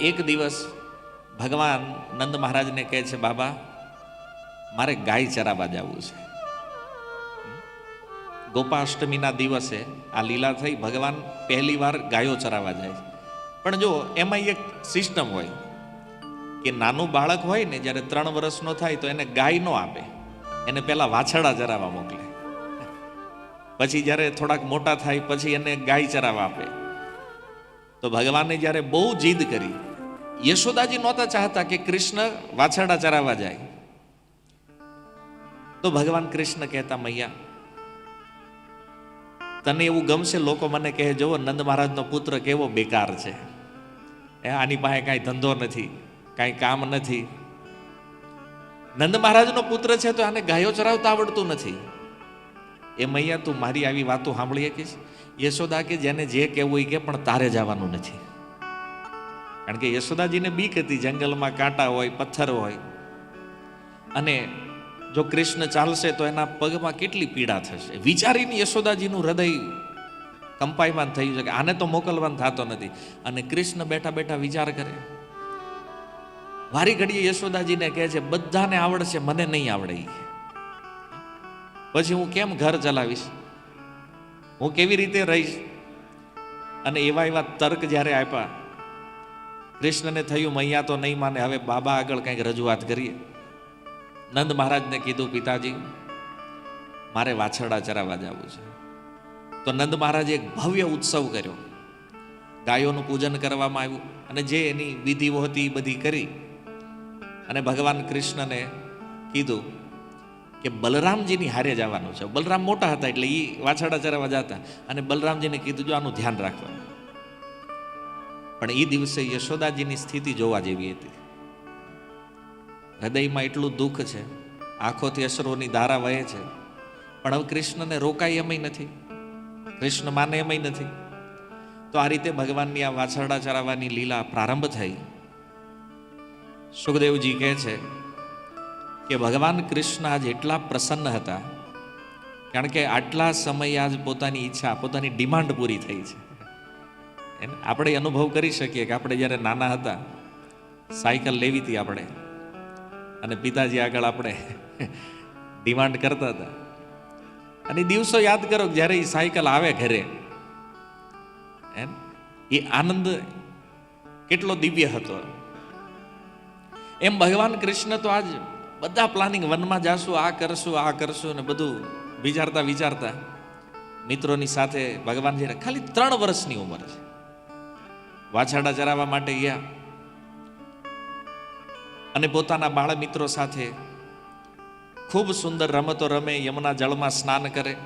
એક દિવસ ભગવાન નંદ મહારાજને કહે છે, બાબા, મારે ગાય ચરાવવા જવું છે. ગોપાષ્ટમીના દિવસે આ લીલા થઈ ભગવાન પહેલી વાર ગાયો ચરાવવા જાય પણ જો એમાં એક સિસ્ટમ હોય કે નાનું બાળક હોય ને જ્યારે ત્રણ વર્ષનો થાય તો એને ગાય ન આપે, એને પહેલા વાછડા ચરાવવા મોકલે. પછી જ્યારે થોડાક મોટા થાય, પછી એને ગાય ચરાવવા આપે. તો ભગવાને જ્યારે બહુ જીદ કરી, યશોદાજી નહોતા ચાહતા કે કૃષ્ણ વાછરડા ચરાવવા જાય. તો ભગવાન કૃષ્ણ કહેતા, મૈયા, તને એવું ગમશે? લોકો મને કહે, જુઓ, નંદ મહારાજનો પુત્ર કેવો બેકાર છે. એ આની પાસે કાંઈ ધંધો નથી, કાંઈ કામ નથી. નંદ મહારાજનો પુત્ર છે તો આને ગાયો ચરાવતા આવડતું નથી. એ મૈયા તું મારી આવી વાતો સાંભળી શકીશ? યશોદા કે જેને જે કહેવું એ કે, પણ તારે જવાનું નથી. કારણ કે યશોદાજીને બીક હતી, જંગલમાં કાંટા હોય, પથ્થર હોય. અને જો કૃષ્ણ ચાલશે તો એના પગમાં કેટલી પીડા થશે? વિચારીને યશોદાજીનું હૃદય કંપાયમાન થયું છે કે આને તો મોકલવાનું થતો નથી. અને કૃષ્ણ બેઠા બેઠા વિચાર કરે. વારી ઘડીએ યશોદાજીને કહે છે, બધાને આવડશે, મને નહીં આવડે. પછી હું કેમ ઘર ચલાવીશ? હું કેવી રીતે રહીશ? અને એવા એવા તર્ક જ્યારે આપ્યા, કૃષ્ણને થયું મૈયા તો નહીં માને, હવે બાબા આગળ કંઈક રજૂઆત કરીએ. નંદ મહારાજને કીધું, પિતાજી, મારે વાછરડા ચરાવવા જવું છે. તો નંદ મહારાજે એક ભવ્ય ઉત્સવ કર્યો. ગાયોનું પૂજન કરવામાં આવ્યું અને જે એની વિધિઓ હતી એ બધી કરી. અને ભગવાન કૃષ્ણને કીધું કે બલરામજીની હારે જવાનું છે. બલરામ મોટા હતા એટલે એ વાછાડા ચરાવવા જતા. અને બલરામજીને કીધું, જો આનું ધ્યાન રાખવાનું પણ એ દિવસે યશોદાજીની સ્થિતિ જોવા જેવી હતી. હૃદયમાં એટલું દુઃખ છે. આંખોથી અસરોની ધારા વહે છે. પણ હવે કૃષ્ણને રોકાય એમય નથી. કૃષ્ણ માને એમય નથી. તો આ રીતે ભગવાનની આ વાછરડા ચરાવવાની લીલા પ્રારંભ થઈ. સુખદેવજી કહે છે કે ભગવાન કૃષ્ણ આજ એટલા પ્રસન્ન હતા, કારણ કે આટલા સમય આજ પોતાની ઈચ્છા, પોતાની ડિમાન્ડ પૂરી થઈ છે. એને આપણે અનુભવ કરી શકીએ કે આપણે જ્યારે નાના હતા, સાયકલ લેવી હતી આપણે, અને પિતાજી આગળ આપણે ડિમાન્ડ કરતા હતા. અને દિવસો યાદ કરો જ્યારે એ સાયકલ આવે ઘરે એમ એ આનંદ કેટલો દિવ્ય હતો. એમ ભગવાન કૃષ્ણ તો આજ બધા પ્લાનિંગ વનમાં જાશું, આ કરશું આ કરશું ને બધું વિચારતા વિચારતા મિત્રોની સાથે ભગવાન જઈને ખાલી ત્રણ વર્ષની ઉંમર છે. વાછરડા ચરાવવા માટે ગયા અને પોતાના બાળ મિત્રો સાથે ખૂબ સુંદર રમતો રમે, યમુના જળમાં સ્નાન કરે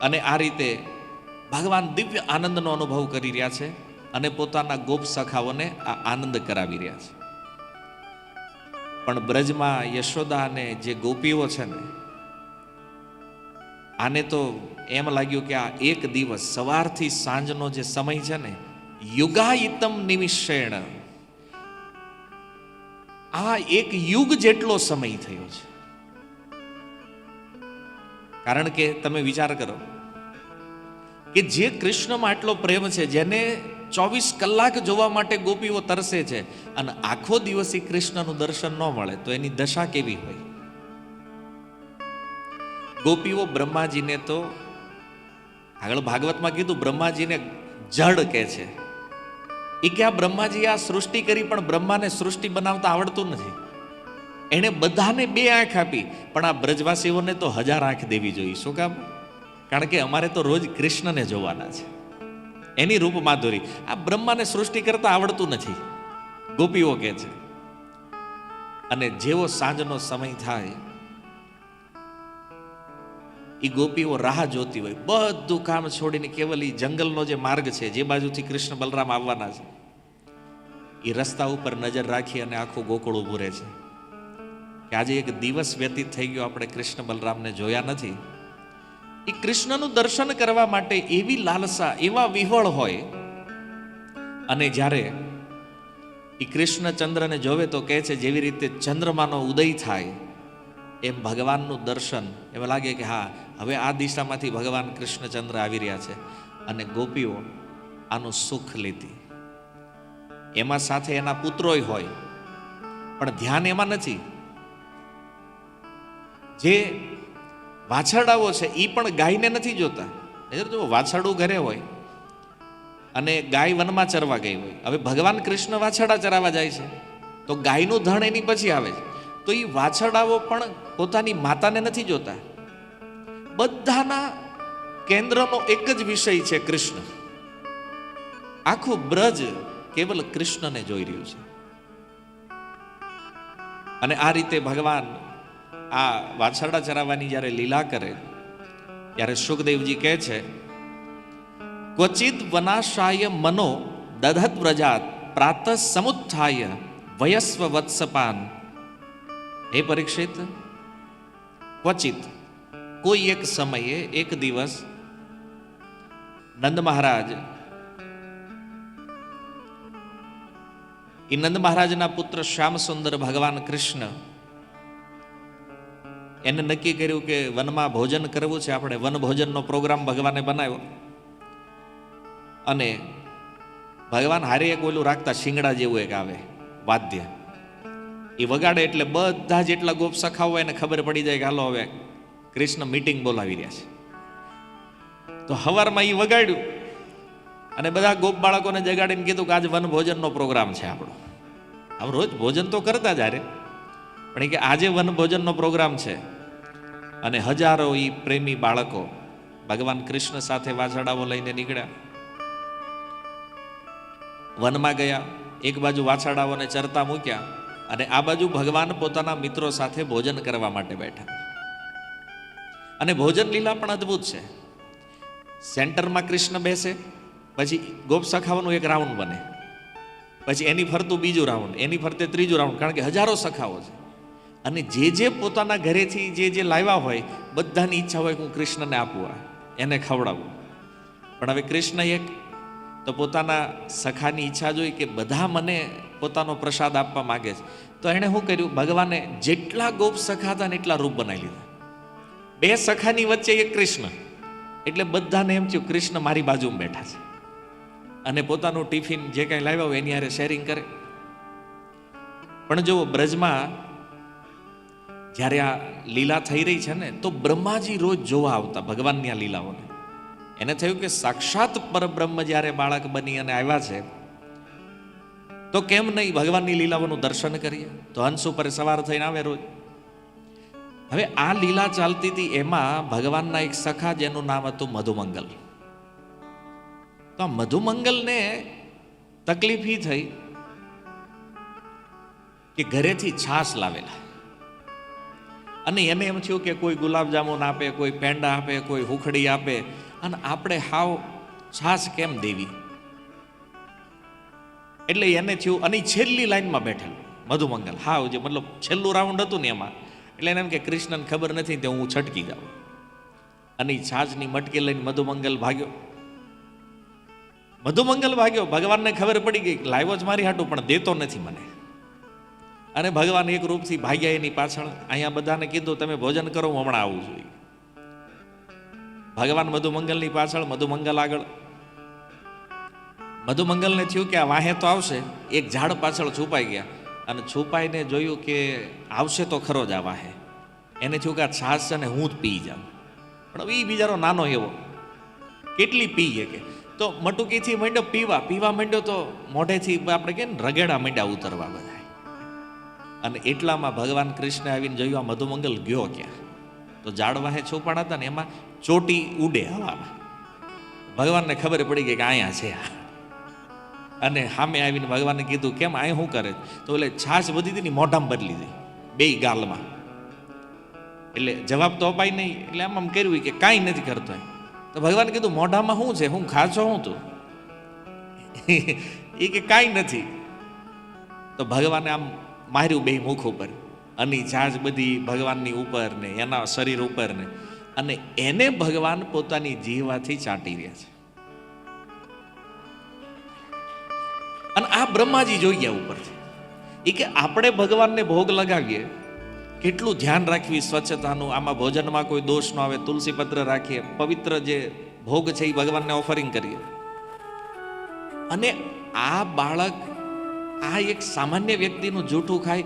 અને આ રીતે ભગવાન દિવ્ય આનંદનો અનુભવ કરી રહ્યા છે અને પોતાના ગોપ સખાઓને આ આનંદ કરાવી રહ્યા છે. પણ બ્રજમાં યશોદા અને જે ગોપીઓ છે ને, આને તો એમ લાગ્યું કે આ એક દિવસ, સવારથી સાંજનો જે સમય છે ને, યુગાયિતમ નિમિષેણ. આ એક યુગ જેટલો સમય થયો છે. કારણ કે તમે વિચાર કરો કે જે કૃષ્ણમાં આટલો પ્રેમ છે, જેને ચોવીસ કલાક જોવા માટે ગોપીઓ તરસે છે અને આખો દિવસ એ કૃષ્ણનું દર્શન ન મળે તો એની દશા કેવી હોય? ગોપીઓ બ્રહ્માજીને તો આગળ ભાગવતમાં કીધું, બ્રહ્માજીને જડ કે છે. એ કે આ બ્રહ્માજી આ સૃષ્ટિ કરી પણ બ્રહ્માને સૃષ્ટિ બનાવતા આવડતું નથી. એણે બધાને બે આંખ આપી, પણ આ બ્રજવાસીઓને તો હજાર આંખ દેવી જોઈએ. શું કામ? કારણ કે અમારે તો રોજ કૃષ્ણને જોવાના છે. એની રૂપ માધુરી આ બ્રહ્માને સૃષ્ટિ કરતા આવડતું નથી. ગોપીઓ કે છે, અને જેવો સાંજનો સમય થાય એ ગોપીઓ રાહ જોતી હોય. બધું કામ છોડીને કેવલ જંગલનો જે માર્ગ છે, જે બાજુથી કૃષ્ણ બલરામ આવવાના છે એ રસ્તા ઉપર નજર રાખી અને આખું ગોકુળ ઊભું રહે છે. કે આજે એક દિવસ વ્યતીત થઈ ગયો આપણે કૃષ્ણ બલરામને જોયા નથી. એ કૃષ્ણનું દર્શન કરવા માટે એવી લાલસા, એવા વિહવળ હોય, અને જ્યારે એ કૃષ્ણ ચંદ્રને જોવે તો કહે છે, જેવી રીતે ચંદ્રમાનો ઉદય થાય, એમ ભગવાનનું દર્શન. એમ લાગે કે, હા, હવે આ દિશામાંથી ભગવાન કૃષ્ણચંદ્ર આવી રહ્યા છે. અને ગોપીઓ આનું સુખ લીધી એમાં સાથે એના પુત્રોય હોય, પણ ધ્યાન એમાં નથી. જે વાછરડાઓ છે એ પણ ગાયને નથી જોતા. જો વાછરડું ઘરે હોય અને ગાય વનમાં ચરવા ગઈ હોય. હવે ભગવાન કૃષ્ણ વાછરડા ચરાવવા જાય છે. તો ગાયનું ધણ એની પછી આવે છે. તો એ વાછરડાઓ પણ પોતાની માતાને નથી જોતા. બધાના કેન્દ્રનો એક જ વિષય છે કૃષ્ણ. આખું બ્રજ કેવલ કૃષ્ણને જોઈ રહ્યું છે. અને આ રીતે ભગવાન આ વાછરડા ચરાવવાની જ્યારે લીલા કરે, ત્યારે સુખદેવજી કહે છે, ક્વચિત વનાશાય મનો દધત વ્રજાત પ્રાત સમુત્થાય વયસ્વ વત્સપાન. હે પરીક્ષિત, ક્વચિત કોઈ એક સમયે, એક દિવસ નંદ મહારાજ એ નંદ મહારાજના પુત્ર શ્યામ સુંદર ભગવાન કૃષ્ણ એને નક્કી કર્યું કે વનમાં ભોજન કરવું છે. આપણે વન ભોજનનો પ્રોગ્રામ ભગવાને બનાવ્યો. અને ભગવાન હારે એક ઓલું રાખતા શિંગડા જેવું એક આવે, વાદ્ય. એ વગાડે એટલે બધા જેટલા ગોપ સખાઓ હોય એને ખબર પડી જાય કે હાલો હવે કૃષ્ણ મીટિંગ બોલાવી રહ્યા છે. તો હવારમાં એ વગાડ્યું. અને બધા ગોપ બાળકોને જગાડીને કીધું કે આજે વન ભોજનનો પ્રોગ્રામ છે આપણો. આમ રોજ ભોજન તો કરતા જ હારે. પણ કે આજે વન ભોજનનો પ્રોગ્રામ છે. અને હજારો ઈ પ્રેમી બાળકો ભગવાન કૃષ્ણ સાથે વાછડાઓ લઈને નીકળ્યા. વનમાં ગયા, એક બાજુ વાછડાઓને ચરતા મૂક્યા અને આ બાજુ ભગવાન પોતાના મિત્રો સાથે ભોજન કરવા માટે બેઠા. અને ભોજન લીલા પણ અદ્ભુત છે. સેન્ટરમાં કૃષ્ણ બેસે, પછી ગોપ સખાઓનું એક રાઉન્ડ બને. પછી એની ફરતું બીજું રાઉન્ડ, એની ફરતે ત્રીજું રાઉન્ડ, કારણ કે હજારો સખાઓ છે. અને જે જે પોતાના ઘરેથી જે જે લાવ્યા હોય, બધાની ઈચ્છા હોય હું કૃષ્ણને આપું આ, એને ખવડાવું. પણ હવે કૃષ્ણ એક તો પોતાના સખાની ઈચ્છા જોઈ કે બધા મને પોતાનો પ્રસાદ આપવા માગે છે. તો એણે શું કર્યું? ભગવાને જેટલા ગોપ સખા હતા એટલા રૂપ બનાવી લીધા. બે સખાની વચ્ચે એક કૃષ્ણ. એટલે બધાને એમ થયું, કૃષ્ણ મારી બાજુમાં બેઠા છે. અને પોતાનું ટિફિન જે કાંઈ લાવ્યા હોય એની હારે શેરિંગ કરે. પણ જો બ્રજમાં જ્યારે આ લીલા થઈ રહી છે ને, તો બ્રહ્માજી રોજ જોવા આવતા, ભગવાનની આ લીલાઓને. એને થયું કે સાક્ષાત પરબ્રહ્મ જ્યારે બાળક બની અને આવ્યા છે, તો કેમ નહીં ભગવાનની લીલાઓનું દર્શન કરીએ? તો હંસ ઉપર સવાર થઈને આવે રોજ. હવે આ લીલા ચાલતી હતી, એમાં ભગવાનના એક સખા, જેનું નામ હતું મધુમંગલ. તો આ મધુમંગલને તકલીફ એ થઈ કે ઘરેથી છાશ લાવેલા. અને એને એમ થયું કે કોઈ ગુલાબજામુન આપે, કોઈ પેંડા આપે, કોઈ હુખડી આપે. અને આપણે હાવ છાશ કેમ દેવી? એટલે એને થયું, અને છેલ્લી લાઈનમાં બેઠેલું, મધુમંગલ. હાવ જે મતલબ છેલ્લું રાઉન્ડ હતું ને એમાં. એટલે એને એમ કે કૃષ્ણને ખબર નથી તે હું છટકી જાઉં. અને છાજની મટકી લઈને મધુમંગલ ભાગ્યો. મધુમંગલ ભાગ્યો. ભગવાનને ખબર પડી ગઈ લાવ્યો જ મારી હાટું, પણ દેતો નથી મને. અને ભગવાન એક રૂપથી ભાગ્યા એની પાછળ. અહીંયા બધાને કીધું, તમે ભોજન કરો, હું હમણાં આવું જોઈએ ભગવાન મધુમંગલની પાછળ, મધુમંગલ આગળ. મધુમંગલને થયું કે આ વાહે તો આવશે, એક ઝાડ પાછળ છુપાઈ ગયા. અને છુપાઈને જોયું કે આવશે તો ખરો જ આ વાહે. એને થયું કે આ છાશ છે ને હું જ પી જાઉં. પણ એ બિચારો નાનો એવો. કેટલી પી કે? તો મટુકીથી માંડ્યો પીવા. પીવા માંડ્યો તો મોઢેથી આપણે કે રગેડા માંડ્યા ઉતરવા બધા. અને એટલામાં ભગવાન કૃષ્ણ આવીને જોયું, આ મધુમંગલ ગયો ક્યાં? તો ઝાડવાહે છોપાડા હતા ને એમાં ચોટી ઉડે હવામાં. ભગવાનને ખબર પડી ગઈ કે અહીંયા છે આ. અને સામે આવીને ભગવાનને કીધું, કેમ? અહીં શું કરે? તો એટલે છાશ વધી હતી ને મોઢામાં બદલી દઈ બે ગાલમાં. એટલે જવાબ તો અપાય નહીં. એટલે આમ આમ કર્યું કે કાંઈ નથી કરતો. તો ભગવાન કીધું, મોઢામાં શું છે? હું ખાચો હું તું? એ કે, કાંઈ નથી. તો ભગવાને આમ માર્યું બે મુખ ઉપર. અને જાજ બધી ભગવાનની ઉપર ને, એના શરીર ઉપર ને. અને એને ભગવાન પોતાની જીવાથી ચાટી રહ્યા છે. અને આ બ્રહ્માજી જોઈ ગયા ઉપરથી. એ કે આપણે ભગવાનને ભોગ લગાવીએ, કેટલું ધ્યાન રાખવી સ્વચ્છતાનું, આમાં ભોજનમાં કોઈ દોષ ન આવે તુલસી પત્ર રાખીએ, પવિત્ર જે ભોગ છે એ ભગવાનને ઓફરિંગ કરીએ. અને આ બાળક આ એક સામાન્ય વ્યક્તિનું જૂઠું ખાય,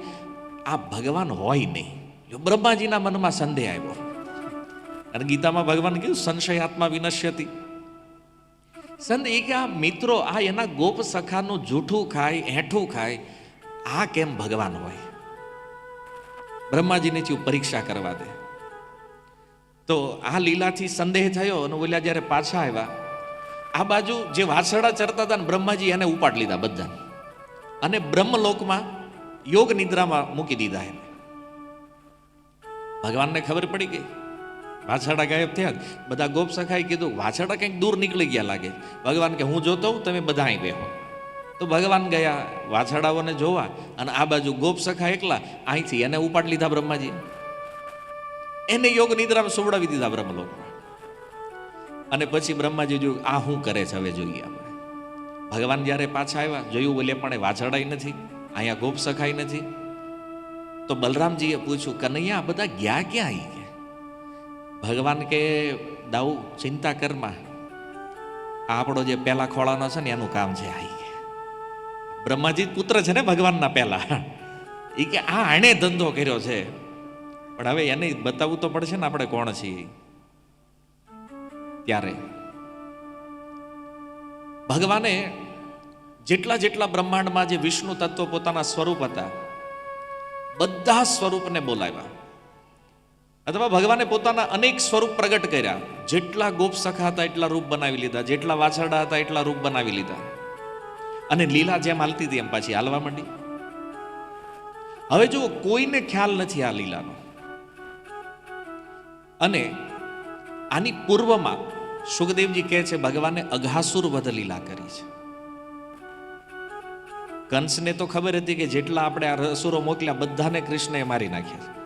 આ ભગવાન હોય નહીં. બ્રહ્માજીના મનમાં સંદેહ આવ્યો. અને ગીતામાં ભગવાન કીધું સંશય આત્મા વિનશ્યતી. સંત એ કે, આ મિત્રો, આ એના ગોપ સખાનું જૂઠું ખાય એઠું ખાય, આ કેમ ભગવાન હોય? બ્રહ્માજીને થયું પરીક્ષા કરવા દે. તો આ લીલાથી સંદેહ થયો અને ઓલા જ્યારે પાછા આવ્યા, આ બાજુ જે વાછરડા ચરતા હતા ને બ્રહ્માજી એને ઉપાડ લીધા બધા અને બ્રહ્મલોકમાં યોગ નિદ્રામાં મૂકી દીધા એને. ભગવાનને ખબર પડી ગઈ. વાછરડા ગાયબ થયા. બધા ગોપ સખાએ કીધું, વાછરડા કંઈક દૂર નીકળી ગયા લાગે. ભગવાન કે, હું જોતો હું તમે બધા અહીં બેહો. તો ભગવાન ગયા વાછરડાઓને જોવા અને આ બાજુ ગોપ સખા એકલા અહીંથી એને ઉપાડ લીધા બ્રહ્માજી એને યોગ નિદ્રામાં સુવડાવી દીધા બ્રહ્મલોકમાં. અને પછી બ્રહ્માજી જોયું, આ શું કરે છે? હવે જોઈએ આપણે. ભગવાન જ્યારે પાછા આવ્યા, જોયું બોલે, પણ એ વાછરડાઈ નથી, અહીંયા ગોપ સખાઈ નથી. તો બલરામજીએ પૂછ્યું, કનૈયા, આ બધા ગયા ક્યાં આવી ગયા ભગવાન કે, દાઉ, ચિંતા કરમાં આપણો જે પહેલા ખોળાનો છે ને, એનું કામ છે આવી ગયા બ્રહ્માજી પુત્ર છે ને ભગવાનના પહેલા એ કે, આ આણે ધંધો કર્યો છે. પણ હવે એને બતાવવું તો પડશે ને આપણે કોણ છીએ. ત્યારે ભગવાને જેટલા જેટલા બ્રહ્માંડમાં જે વિષ્ણુ તત્વ પોતાના સ્વરૂપ હતા, બધા સ્વરૂપને બોલાવ્યા. અથવા ભગવાને પોતાના અનેક સ્વરૂપ પ્રગટ કર્યા. જેટલા ગોપ સખા હતા એટલા રૂપ બનાવી લીધા. જેટલા વાછરડા હતા એટલા રૂપ બનાવી લીધા. અને લીલા જેમ હાલતી હતી, એમ પાછી હાલવા માંડી. હવે જુઓ, કોઈને ખ્યાલ નથી આ લીલાનો. અને આની પૂર્વમાં સુખદેવજી કહે છે, ભગવાને અઘાસુર વધ લીલા કરી છે. કંસને તો ખબર હતી કે જેટલા આપણે આ અસુરો મોકલ્યા, બધાને કૃષ્ણએ મારી નાખ્યા છે.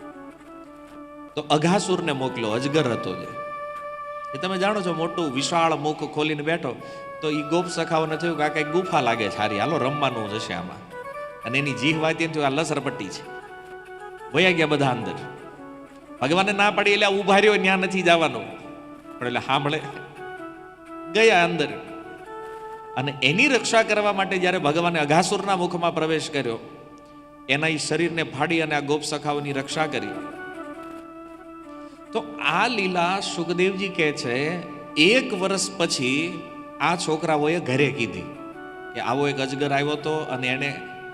તો અઘાસુરને મોકલ્યો, અજગર હતો જે. એ તમે જાણો છો, મોટું વિશાળ મુખ ખોલીને બેઠો, તો એ ગોપ સખાઓને થયું કે આ કંઈક ગુફા લાગે છે હારી. હાલો, રમવાનું જશે આમાં. અને એની જીહ વાતી થયું, આ લસરપટ્ટી છે. વયા ગયા બધા અંદર. ભગવાને ના પાડી, એટલે ઊભા રહ્યો ત્યાં નથી જવાનું. પણ એટલે સાંભળે. ગયા અંદર. અને એની રક્ષા કરવા માટે જ્યારે ભગવાને અઘાસુરના મુખમાં પ્રવેશ કર્યો, એના એ શરીરને ફાડી અને આ ગોપ સખાઓની રક્ષા કરી. તો આ લીલા સુખદેવજી કહે છે, એક વર્ષ પછી આ છોકરાઓએ ઘરે કીધી કે આવો એક અજગર આવ્યો તો અને એને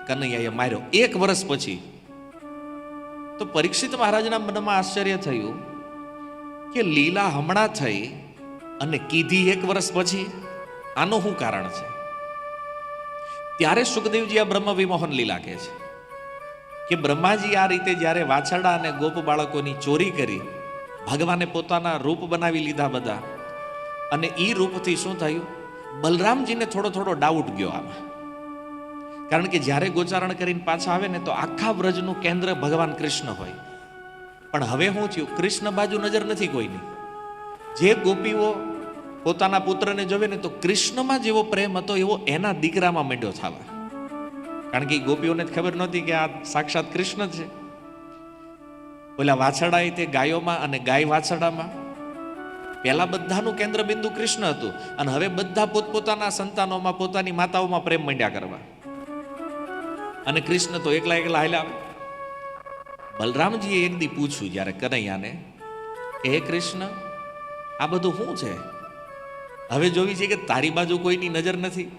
કનૈયાએ માર્યો. એક વર્ષ પછી. તો પરીક્ષિત મહારાજના મનમાં આશ્ચર્ય થયું કે લીલા હમણાં થઈ અને કીધી એક વર્ષ પછી, આનું શું કારણ છે? ત્યારે સુખદેવજી આ બ્રહ્મ વિમોહન લીલા કહે છે કે બ્રહ્માજી આ રીતે જ્યારે વાછરડા અને ગોપ બાળકોની ચોરી કરી, ભગવાને પોતાના રૂપ બનાવી લીધા બધા, અને એ રૂપથી શું થયું? બલરામજીને થોડો થોડો ડાઉટ ગયો આમાં. કારણ કે જ્યારે ગોચારણ કરીને પાછા આવે ને તો આખા વ્રજનું કેન્દ્ર ભગવાન કૃષ્ણ હોય. પણ હવે શું થયું? કૃષ્ણ બાજુ નજર નથી કોઈની. જે ગોપીઓ પોતાના પુત્રને જોવે ને તો કૃષ્ણમાં જેવો પ્રેમ હતો, એવો એના દીકરામાં માંડ્યો થવા. કારણ કે ગોપીઓને જ ખબર નહોતી કે આ સાક્ષાત કૃષ્ણ છે. ઓલા વાછડા તે ગાયોમાં અને ગાય વાછડામાં પહેલા બધાનું કેન્દ્ર બિંદુ કૃષ્ણ હતું અને હવે બધા પોતપોતાના સંતાનોમાં, પોતાની માતાઓમાં પ્રેમ મંડ્યા કરવા. અને કૃષ્ણ તો એકલા એકલા હાલ્યા બલરામજીએ એક દી પૂછ્યું, જ્યારે કનૈયાને, હે કૃષ્ણ, આ બધું શું છે? હવે જોવી છે કે તારી બાજુ કોઈની નજર નથી.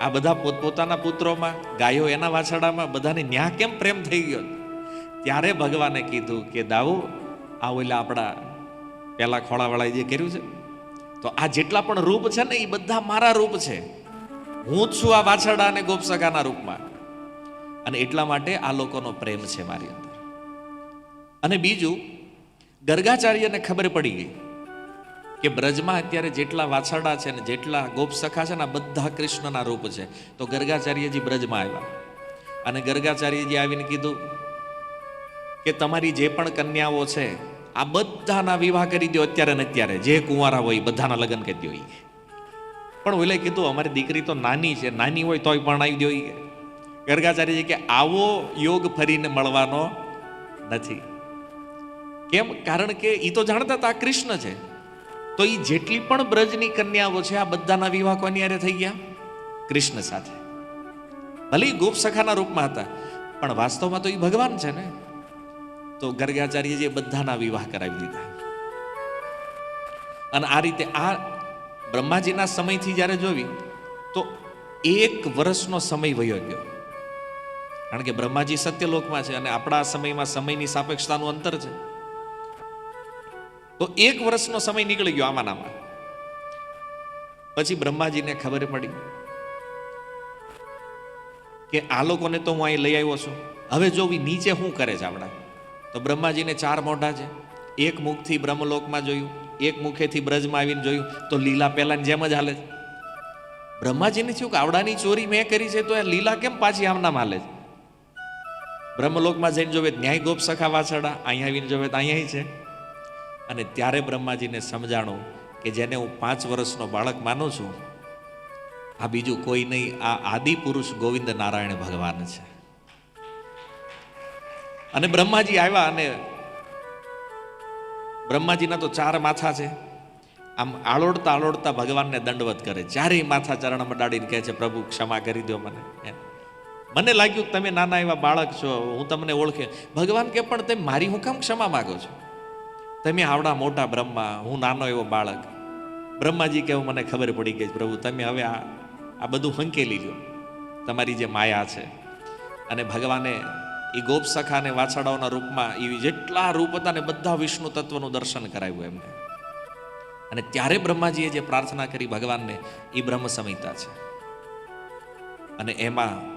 આ બધા પોતપોતાના પુત્રોમાં, ગાયો એના વાછડામાં બધાને ન્યા કેમ પ્રેમ થઈ ગયો? ત્યારે ભગવાને કીધું કે દાવો આ ઓલા આપણા પેલા ખોળાવાળાએ જે કર્યું છે, તો આ જેટલા પણ રૂપ છે ને, એ બધા મારા રૂપ છે. હું જ છું આ વાછરડા અને ગોપસકાના રૂપમાં. અને એટલા માટે આ લોકોનો પ્રેમ છે મારી અંદર. અને બીજું, ગર્ગાચાર્યને ખબર પડી ગઈ. કે બ્રજમાં અત્યારે જેટલા વાછરડા છે ને જેટલા ગોપ સખા છે ને બધા કૃષ્ણના રૂપ છે. તો ગર્ગાચાર્યજી બ્રજમાં આવ્યા. અને ગર્ગાચાર્યજી આવીને કીધું કે તમારી જે પણ કન્યાઓ છે, આ બધાના વિવાહ કરી દો અત્યારે ને અત્યારે. જે કુંવારા હોય, બધાના લગ્ન કરી દો પણ ઓલે કીધું, અમારી દીકરી તો નાની છે, નાની હોય તોય પણ આવી દો ગર્ગાચાર્યજી કે, આવો યોગ ફરીને મળવાનો નથી. કેમ? કારણ કે એ તો જાણતા હતા કૃષ્ણ છે. તો એ જેટલી પણ બ્રજની કન્યાઓ છે, આ બધાના વિવાહ કોની હારે થઈ ગયા? કૃષ્ણ સાથે. ભલે ગોપ સખાના રૂપમાં હતા, પણ વાસ્તવમાં તો એ ભગવાન છે ને? તો ગર્ગાચાર્યજીએ બધાના વિવાહ કરાવી દીધા. અને આ રીતે આ બ્રહ્માજીના સમયથી જ્યારે જોવી, તો એક વર્ષનો સમય વયો ગયો. કારણ કે બ્રહ્માજી સત્યલોકમાં છે અને આપણા સમયમાં સમયની સાપેક્ષતાનું અંતર છે. તો એક વર્ષનો સમય નીકળી ગયો આમાં નામાં પછી બ્રહ્માજીને ખબર પડી કે આ લોકોને તો હું અહીં લઈ આવ્યો છું. હવે જો નીચે શું કરે છે આપણા? તો બ્રહ્માજીને ચાર મોઢા છે. એક મુખથી બ્રહ્મલોકમાં જોયું, એક મુખેથી બ્રજમાં આવીને જોયું, તો લીલા પહેલાની જેમ જ હાલે છે. બ્રહ્માજીને થયું કે આવડાની ચોરી મેં કરી છે તો એ લીલા કેમ પાછી આમનામાં હાલે છે? બ્રહ્મલોકમાં જઈને જોવે ન્યાય ગોપ સખા વાછડા અહીંયા આવીને જોવે તો અહીંયા છે. અને ત્યારે બ્રહ્માજીને સમજાણું કે જેને હું પાંચ વર્ષનો બાળક માનું છું, આ બીજું કોઈ નહીં, આ આદિ પુરુષ ગોવિંદ નારાયણ ભગવાન છે. અને બ્રહ્માજી આવ્યા અને બ્રહ્માજીના તો ચાર માથા છે. આમ આળોડતા આળોડતા ભગવાનને દંડવત કરે. ચારેય માથા ચરણમાં ડાળીને કહે છે, પ્રભુ, ક્ષમા કરી દો મને. મને લાગ્યું તમે નાના એવા બાળક છો. હું તમને ઓળખે. ભગવાન કે, પણ તમે મારી હું કામ ક્ષમા માગો છો? તમે આવડા મોટા બ્રહ્મા, હું નાનો એવો બાળક. બ્રહ્માજી કેવું મને ખબર પડી ગઈ પ્રભુ, તમે હવે આ આ બધું હંકેલી લો. તમારી જે માયા છે. અને ભગવાને એ ગોપ સખાને વાછાડાઓના રૂપમાં એ જેટલા રૂપ હતા ને બધા વિષ્ણુ તત્વનું દર્શન કરાવ્યું એમને. અને ત્યારે બ્રહ્માજીએ જે પ્રાર્થના કરી ભગવાનને એ બ્રહ્મ સંહિતા છે. અને એમાં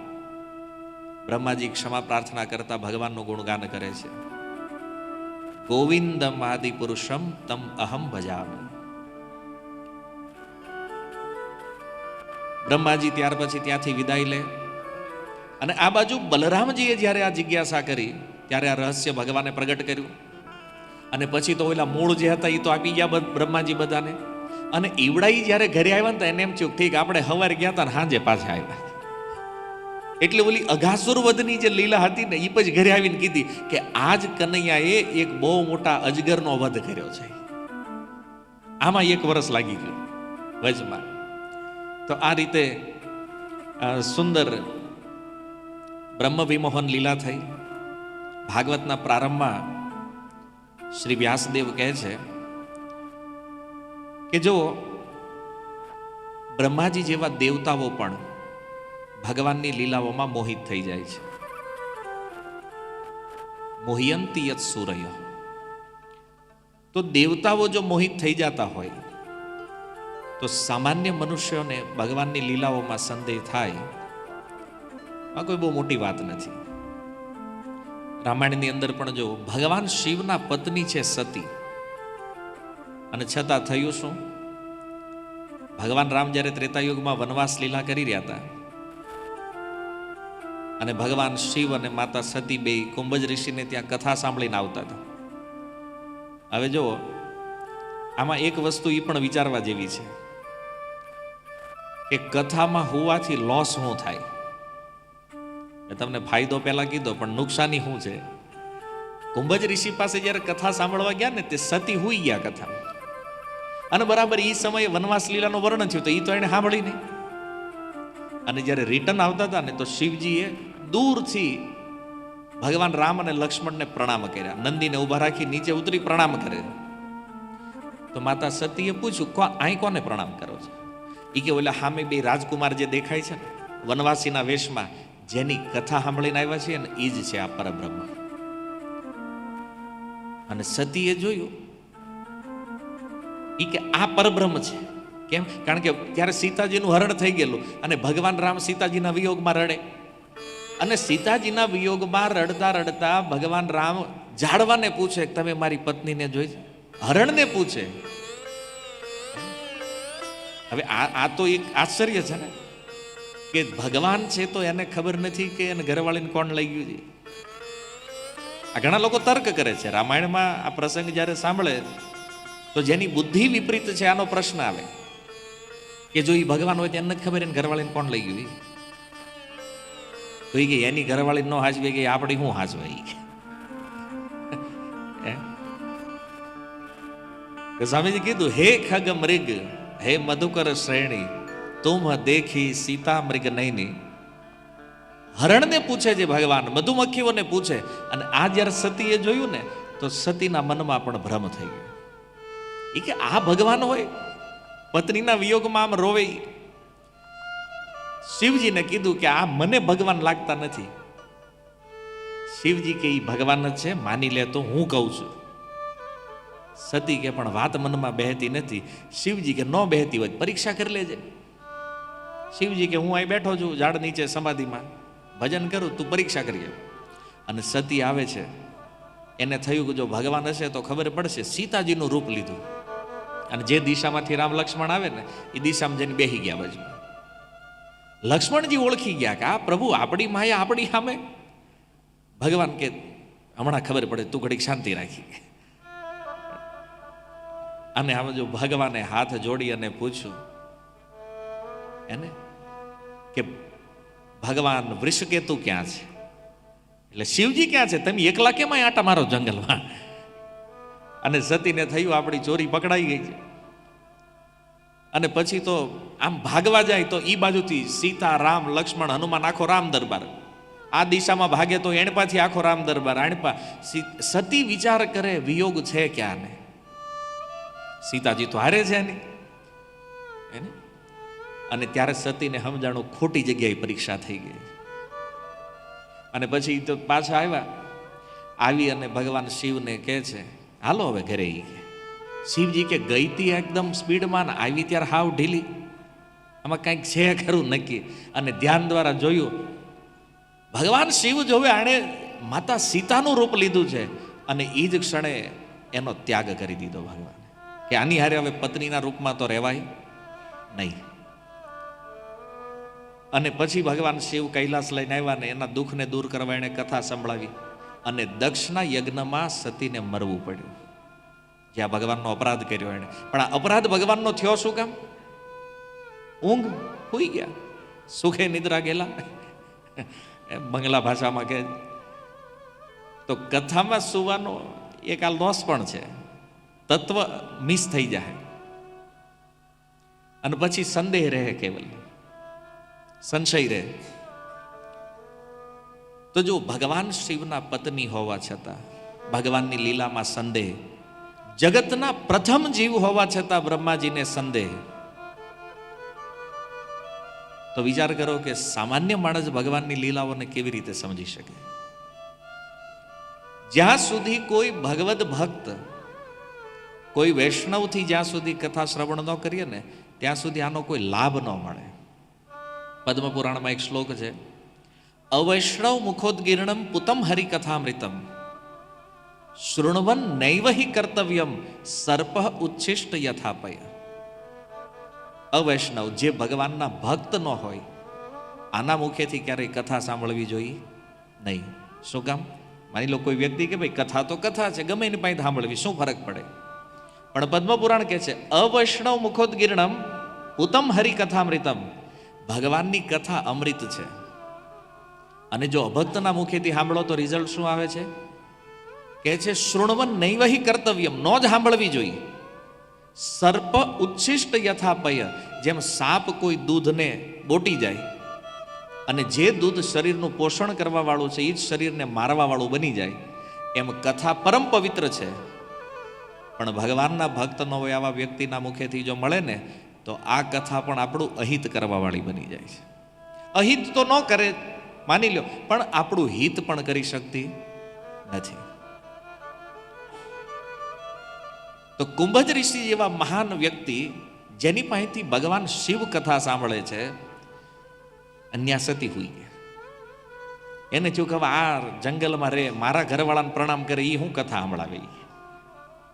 બ્રહ્માજી ક્ષમા પ્રાર્થના કરતા ભગવાનનું ગુણગાન કરે છે. ગોવિંદમ આદિ પુરુષમ તમ અહમ ભજામી. બ્રહ્માજી ત્યાર પછી ત્યાંથી વિદાય લે. અને આ બાજુ બલરામજીએ જ્યારે આ જિજ્ઞાસા કરી, ત્યારે આ રહસ્ય ભગવાને પ્રગટ કર્યું. અને પછી તો ઓલા મૂળ જે હતા એ તો આપી ગયા બ્રહ્માજી બધાને. અને ઈવડાઈ જ્યારે ઘરે આવ્યા ને તો એને એમ થયું, ઠીક, આપણે હવાર ગયા હતા ને સાંજે પાછા આવ્યા. એટલે ઓલી અઘાસુર વધની જે લીલા હતી ને એ પછી ઘરે આવીને કીધી કે આજ કનૈયાએ એક બહુ મોટા અજગરનો વધ કર્યો છે. આમાં એક વર્ષ લાગી ગયું વજમાં તો આ રીતે સુંદર બ્રહ્મ વિમોહન લીલા થઈ. ભાગવતના પ્રારંભમાં શ્રી વ્યાસદેવ કહે છે કે જો બ્રહ્માજી જેવા દેવતાઓ પણ ભગવાનની લીલાઓમાં મોહિત થઈ જાય છે. મોહયંતી યત સૂર્ય. તો દેવતાઓ જો મોહિત થઈ જતા હોય, તો સામાન્ય મનુષ્યોને ભગવાનની લીલાઓમાં સંદેહ થાય, આ કોઈ બહુ મોટી વાત નથી. રામાયણની અંદર પણ જો ભગવાન શિવના પત્ની છે સતી, અને છતાં થયું શું? ભગવાન રામ જ્યારે ત્રેતાયુગમાં વનવાસ લીલા કરી રહ્યા હતા અને ભગવાન શિવ અને માતા સતી બે કુંભજ ઋષિને ત્યાં કથા સાંભળીને આવતા હતા. હવે જુઓ, આમાં એક વસ્તુ એ પણ વિચારવા જેવી છે કે કથામાં હોવાથી લોસ શું થાય? મેં તમને ફાયદો પહેલા કીધો, પણ નુકસાની શું છે? કુંભજ ઋષિ પાસે જ્યારે કથા સાંભળવા ગયા ને, તે સતી હોઈ ગયા કથા અને બરાબર એ સમયે વનવાસ લીલાનું વર્ણન થયું, તો એ તો એને સાંભળી નહીં. અને જ્યારે રિટર્ન આવતા હતા ને તો શિવજીએ દૂરથી ભગવાન રામ અને લક્ષ્મણને પ્રણામ કર્યા. નંદીને ઊભા રાખી નીચે ઉતરી પ્રણામ કરે. તો માતા સતીએ પૂછ્યું, કો અહીં કોને પ્રણામ કરો છો? એ કે, ઓલા સામે બે રાજકુમાર જે દેખાય છે ને, વનવાસીના વેશમાં, જેની કથા સાંભળીને આવ્યા છે ને એ જ છે આ પરબ્રહ્મ. અને સતીએ જોયું એ કે, આ પરબ્રહ્મ છે. કેમ? કારણ કે ત્યારે સીતાજીનું હરણ થઈ ગયેલું અને ભગવાન રામ સીતાજીના વિયોગમાં રડે. અને સીતાજીના વિયોગમાં રડતા રડતા ભગવાન રામ જાડવાને પૂછે, તમે મારી પત્નીને જોઈ છે?" હરણને પૂછે. હવે આ આ તો એક આશ્ચર્ય છે ને, કે ભગવાન છે તો એને ખબર નથી કે એને ઘરવાળીને કોણ લઈ ગયું છે. આ ઘણા લોકો તર્ક કરે છે. રામાયણમાં આ પ્રસંગ જ્યારે સાંભળે, તો જેની બુદ્ધિ વિપરીત છે આનો પ્રશ્ન આવે. કે જો એ ભગવાન હોય તો એને ખબર એને ઘરવાળીને કોણ લઈ ગયું? તો એ કે એની ઘરવાળી ન હાજવે કે આપણી શું હાજવે એ. સ્વામીજી કીધું, હે ખગ મૃગ, હે મધુકર શ્રેણી, તુમ દેખી સીતા મૃગ નૈની હરણને પૂછે છે ભગવાન, મધુમક્ખીઓને પૂછે, અને આ જ્યારે સતીએ જોયું ને, તો સતીના મનમાં પણ ભ્રમ થઈ ગયો એ કે, આ ભગવાન હોય પત્નીના વિયોગમાં આમ રોવે. શિવજીને કીધું કે આ મને ભગવાન લાગતા નથી. શિવજી કે એ ભગવાન જ છે, માની લે તો હું કહું છું. સતી કે પણ વાત મનમાં બેહતી નથી. શિવજી કે ન બેહતી હોય પરીક્ષા કરી લેજે. શિવજી કે હું અહીં બેઠો છું ઝાડ નીચે સમાધિમાં. ભજન કરું તું પરીક્ષા કરીએ અને સતી આવે છે. એને થયું કે જો ભગવાન હશે તો ખબર પડશે. સીતાજીનું રૂપ લીધું. અને જે દિશામાંથી રામ લક્ષ્મણ આવે ને, એ દિશામાં જઈને બેહી ગયા બાજુ. લક્ષ્મણજી ઓળખી ગયા કે, આ પ્રભુ, આપણી માયા આપણી સામે. ભગવાન કે, હમણાં ખબર પડે, તું ઘડીક શાંતિ રાખી. અને આમ જો ભગવાને હાથ જોડી અને પૂછ્યું, એને? કે, ભગવાન, વૃષકેતુ ક્યાં છે? એટલે, શિવજી ક્યાં છે? તમે એકલા કેમ આટા મારો જંગલમાં? અને સતીને થયું આપણી ચોરી પકડાઈ ગઈ છે. અને પછી તો આમ ભાગવા જાય તો એ બાજુથી સીતા, રામ, લક્ષ્મણ, હનુમાન, આખો રામ દરબાર. આ દિશામાં ભાગે તો એણપાથી આખો રામ દરબાર. એણપા સતી વિચાર કરે વિયોગ છે ક્યાં ને સીતાજી તો હારે છે ને? એને અને ત્યારે સતીને સમજાણું ખોટી જગ્યાએ પરીક્ષા થઈ ગઈ અને પછી તો પાછા આવ્યા. આવી અને ભગવાન શિવને કહે છે હાલો હવે ઘરે શિવજી કે ગઈ તી એકદમ સ્પીડમાં ને આવી ત્યારે હાવ ઢીલી. આમાં કંઈક છે ખરું નક્કી. અને ધ્યાન દ્વારા જોયું, ભગવાન શિવ જોવે આણે માતા સીતાનું રૂપ લીધું છે. અને એ જ ક્ષણે એનો ત્યાગ કરી દીધો ભગવાન. કે આની હારે હવે પત્નીના રૂપમાં તો રહેવાય નહીં. અને પછી ભગવાન શિવ કૈલાસ લઈને આવ્યા ને એના દુઃખને દૂર કરવા એણે કથા સંભળાવી. અને દક્ષના યજ્ઞમાં સતીને મરવું પડ્યું. જ્યાં ભગવાનનો અપરાધ કર્યો એણે પણ આ અપરાધ ભગવાનનો થયો શું કામ? ઊંઘ હોઈ ગયા. સુખે નિદ્રા ગયેલા. બંગલા ભાષામાં કહે તો કથામાં સુવાનો એક આ લોસ પણ છે. તત્વ મિસ થઈ જાય. અને પછી સંદેહ રહે કેવલ. સંશય રહે. તો જો ભગવાન શિવના પત્ની હોવા છતાં, ભગવાનની લીલામાં સંદેહ, જગતના પ્રથમ જીવ હોવા છતાં બ્રહ્માજીને સંદેહ, તો વિચાર કરો કે સામાન્ય માણસ ભગવાનની લીલાઓને કેવી રીતે સમજી શકે? જ્યાં સુધી કોઈ ભગવદ ભક્ત, કોઈ વૈષ્ણવથી જ્યાં સુધી કથા શ્રવણ ન કરીએ ને, ત્યાં સુધી આનો કોઈ લાભ ન મળે. પદ્મપુરાણમાં એક શ્લોક છે અવૈષ્ણવ મુખોદગીર્ણમ પુતમ હરિકથામૃતમ શૃણવન નૈવહી કર્તવ્યમ સર્પ ઉચ્છિષ્ટ યથાપય અવૈષ્ણવ જે ભગવાનના ભક્ત ન હોય આના મુખેથી ક્યારેય કથા સાંભળવી જોઈએ નહીં શું કામ માની લો કોઈ વ્યક્તિ કે ભાઈ કથા તો કથા છે ગમે એની પાસે સાંભળવી શું ફરક પડે પણ પદ્મપુરાણ કહે છે અવૈષ્ણવ મુખોદગીર્ણમ ઉત્તમ હરિકથામૃતમ ભગવાનની કથા અમૃત છે અને જો અભક્તના મુખેથી સાંભળો તો રિઝલ્ટ શું આવે છે? કે છે, શૃણવન નૈવહી કર્તવ્યમ. ન જ સાંભળવી જોઈએ. સર્પ ઉચ્છિષ્ટ યથાપય, જેમ સાપ કોઈ દૂધને બોટી જાય, અને જે દૂધ શરીરનું પોષણ કરવા વાળું છે એ જ શરીરને મારવા વાળું બની જાય, એમ કથા પરમ પવિત્ર છે. પણ ભગવાનના ભક્તનો હોય આવા વ્યક્તિના મુખેથી જો મળે ને, તો આ કથા પણ આપણું અહિત કરવાવાળી બની જાય છે. અહિત તો ન કરે માની લો પણ આપણું હિત પણ કરી શકતી નથી. તો કુંભજ ઋષિ જેવા મહાન વ્યક્તિ, જેની પાસેથી ભગવાન શિવ કથા સાંભળે છે અન્યા સતી એને થયું કે આ જંગલમાં રે, મારા ઘરવાળાને પ્રણામ કરે એ હું કથા સાંભળાવે.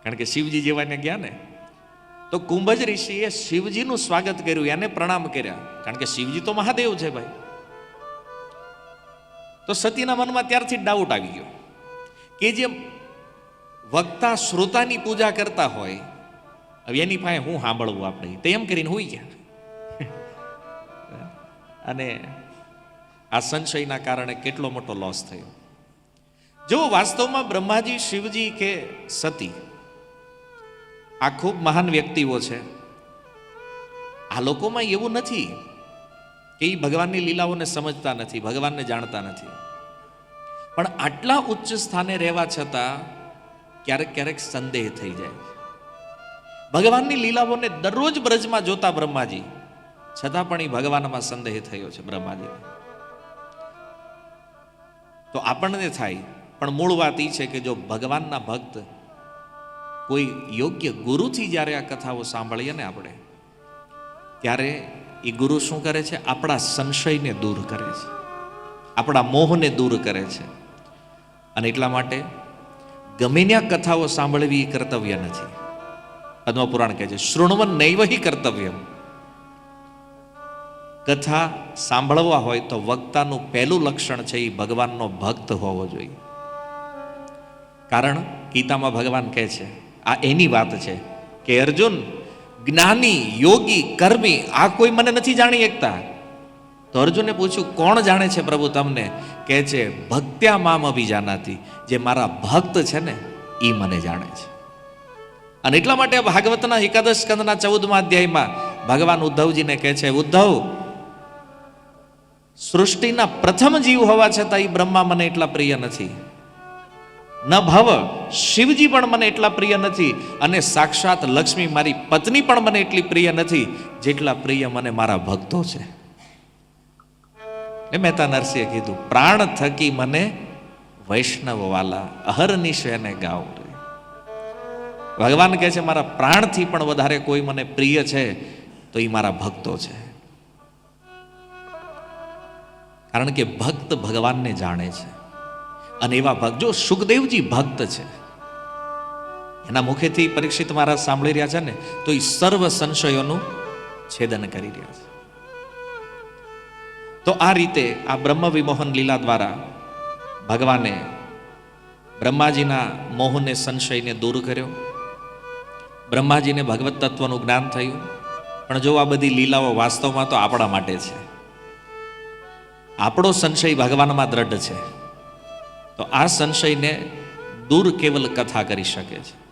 કારણ કે શિવજી જેવાને ગયા ને, તો કુંભજ ઋષિએ શિવજીનું સ્વાગત કર્યું, એને પ્રણામ કર્યા. કારણ કે શિવજી તો મહાદેવ છે ભાઈ. તો સતીના મનમાં ત્યારથી ડાઉટ આવી ગયો કે જે વક્તા શ્રોતાની પૂજા કરતા હોય, હવે એની પાસે હું સાંભળવું આપણે? તેમ કરીને હોઈ ગયા. અને આ સંશયના કારણે કેટલો મોટો લોસ થયો. જો વાસ્તવમાં બ્રહ્માજી, શિવજી કે સતી આ ખૂબ મહાન વ્યક્તિઓ છે, આ લોકોમાં એવું નથી એ ભગવાનની લીલાઓને સમજતા નથી, ભગવાનને જાણતા નથી. પણ આટલા ઉચ્ચ સ્થાને રહેવા છતાં ક્યારેક ક્યારેક સંદેહ થઈ જાય. ભગવાનની લીલાઓને દરરોજ બ્રજમાં જોતા બ્રહ્માજી, છતાં પણ એ ભગવાનમાં સંદેહ થયો છે બ્રહ્માજી. તો આપણને થાય, પણ મૂળ વાત એ છે કે જો ભગવાનના ભક્ત કોઈ યોગ્ય ગુરુથી જ્યારે આ કથાઓ સાંભળીએ ને આપણે, ત્યારે એ ગુરુ શું કરે છે? આપણા સંશયને દૂર કરે છે. આપણા મોહને દૂર કરે છે. અને એટલા માટે ગમે ત્યાં કથાઓ સાંભળવી એ કર્તવ્ય નથી. પદ્મપુરાણ કહે છે, શૃણવન નૈવહી કર્તવ્ય કથા સાંભળવા હોય તો વક્તાનું પહેલું લક્ષણ છે એ ભગવાનનો ભક્ત હોવો જોઈએ. કારણ ગીતામાં ભગવાન કહે છે, આ એની વાત છે કે અર્જુન જ્ઞાની, યોગી, કર્મી, આ કોઈ મને નથી જાણી શકતા તો અર્જુને પૂછ્યું, કોણ જાણે છે પ્રભુ તમને? કહે છે, ભક્ત્યા મામ અભિજાનાથી જે મારા ભક્ત છે ને એ મને જાણે છે. અને એટલા માટે ભાગવતના એકાદશ સ્કંદના ચૌદમા અધ્યાયમાં ભગવાન ઉદ્ધવજીને કહે છે, ઉદ્ધવ, સૃષ્ટિના પ્રથમ જીવ હોવા છતાં એ બ્રહ્મા મને એટલા પ્રિય નથી. ન ભવ. શિવજી પણ મને એટલા પ્રિય નથી અને સાક્ષાત લક્ષ્મી મારી પત્ની પણ મને એટલી પ્રિય નથી જેટલા પ્રિય મને મારા ભક્તો છે. એ મહેતા નરસિંહે કીધું, પ્રાણ થકી મને વૈષ્ણવ વાલા અહરનિશ એને ગાવ ભગવાન કહે છે, મારા પ્રાણથી પણ વધારે કોઈ મને પ્રિય છે તો એ મારા ભક્તો છે. કારણ કે ભક્ત ભગવાનને જાણે છે. અને એવા ભક્ત જો સુખદેવજી ભક્ત છે, એના મુખેથી પરીક્ષિત મહારાજ સાંભળી રહ્યા છે ને, તો એ સર્વ સંશયોનું છેદન કરી રહ્યા છે. તો આ રીતે આ બ્રહ્મ વિમોહન લીલા દ્વારા ભગવાને બ્રહ્માજીના મોહને સંશયને દૂર કર્યો. બ્રહ્માજીને ભગવત તત્વનું જ્ઞાન થયું. પણ જો આ બધી લીલાઓ વાસ્તવમાં તો આપણા માટે છે. આપણો સંશય ભગવાનમાં દ્રઢ છે. તો આ સંશયને દૂર કેવલ કથા કરી શકે છે.